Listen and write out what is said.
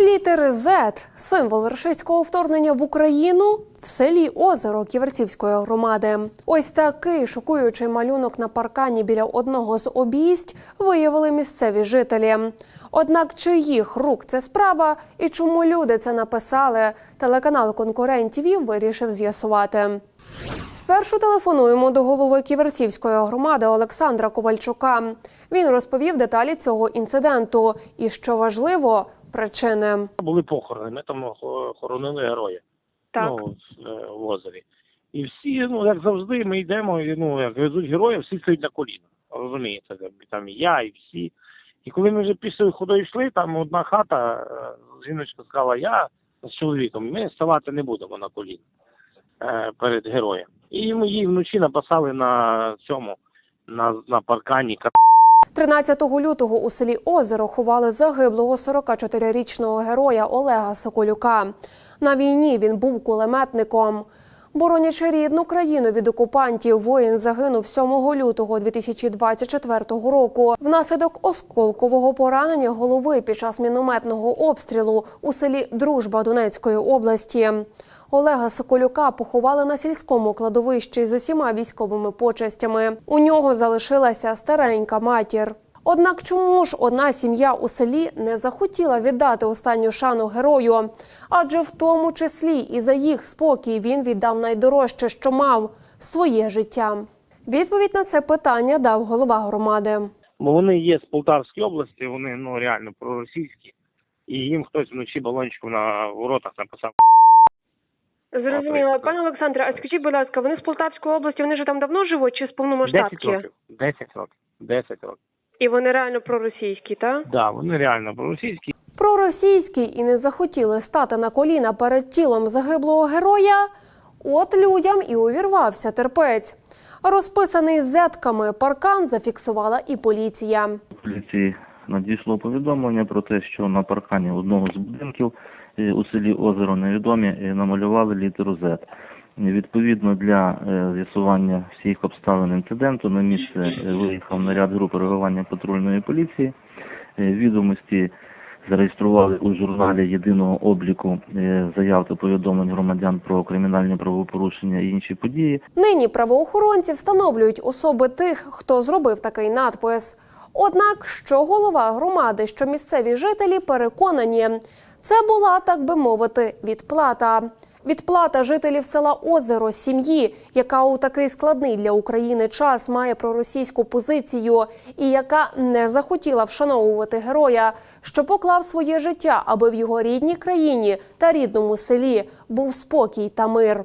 Літери Z – символ рашистського вторгнення в Україну в селі Озеро Ківерцівської громади. Ось такий шокуючий малюнок на паркані біля одного з обійсть виявили місцеві жителі. Однак чиїх рук це справа і чому люди це написали, телеканал конкурентів вирішив з'ясувати. Спершу телефонуємо до голови Ківерцівської громади Олександра Ковальчука. Він розповів деталі цього інциденту і, що важливо, причини. Були похорони, ми там хо- хоронили героя Так. ну, в, е, озері. І всі, ну як завжди, ми йдемо, і, ну як везуть героя, всі стоять на коліна. Розумієте, там і я, і всі. І коли ми вже після ходою йшли, там одна хата, е, жіночка сказала, я з чоловіком, ми ставати не будемо на коліна е, перед героєм. І ми її вночі написали на цьому, на, на паркані 13 лютого у селі Озеро ховали загиблого 44-річного героя Олега Соколюка. На війні він був кулеметником. Боронячи рідну країну від окупантів, воїн загинув 7 лютого 2024 року внаслідок осколкового поранення голови під час мінометного обстрілу у селі Дружба Донецької області. Олега Соколюка поховали на сільському кладовищі з усіма військовими почестями. У нього залишилася старенька матір. Однак чому ж одна сім'я у селі не захотіла віддати останню шану герою? Адже в тому числі і за їх спокій він віддав найдорожче, що мав своє життя. Відповідь на це питання дав голова громади. Вони є з Полтавської області, вони ну реально проросійські, і їм хтось вночі балончиком на воротах написав. Зрозуміло. Пане Олександре, а скажіть, будь ласка, вони з Полтавської області, вони ж там давно живуть чи з 10 повномасштабки? років. 10 років. 10 років. І вони реально проросійські, так? Да, вони реально проросійські. Проросійський і не захотіли стати на коліна перед тілом загиблого героя. От людям і увірвався терпець. Розписаний зетками паркан зафіксувала і поліція. поліції надійшло повідомлення про те, що на паркані одного з будинків е, у селі Озеро Невідомі е, намалювали літеру Z. Відповідно для е, з'ясування всіх обставин інциденту на місце виїхав наряд групи реагування патрульної поліції. Відомості зареєстрували у журналі єдиного обліку заяв та повідомлень громадян про кримінальні правопорушення і інші події. Нині правоохоронці встановлюють особи тих, хто зробив такий надпис. Однак, що голова громади, що місцеві жителі переконані, це була, так би мовити, відплата. Відплата жителів села Озеро сім'ї, яка у такий складний для України час має проросійську позицію і яка не захотіла вшановувати героя, що поклав своє життя, аби в його рідній країні та рідному селі був спокій та мир.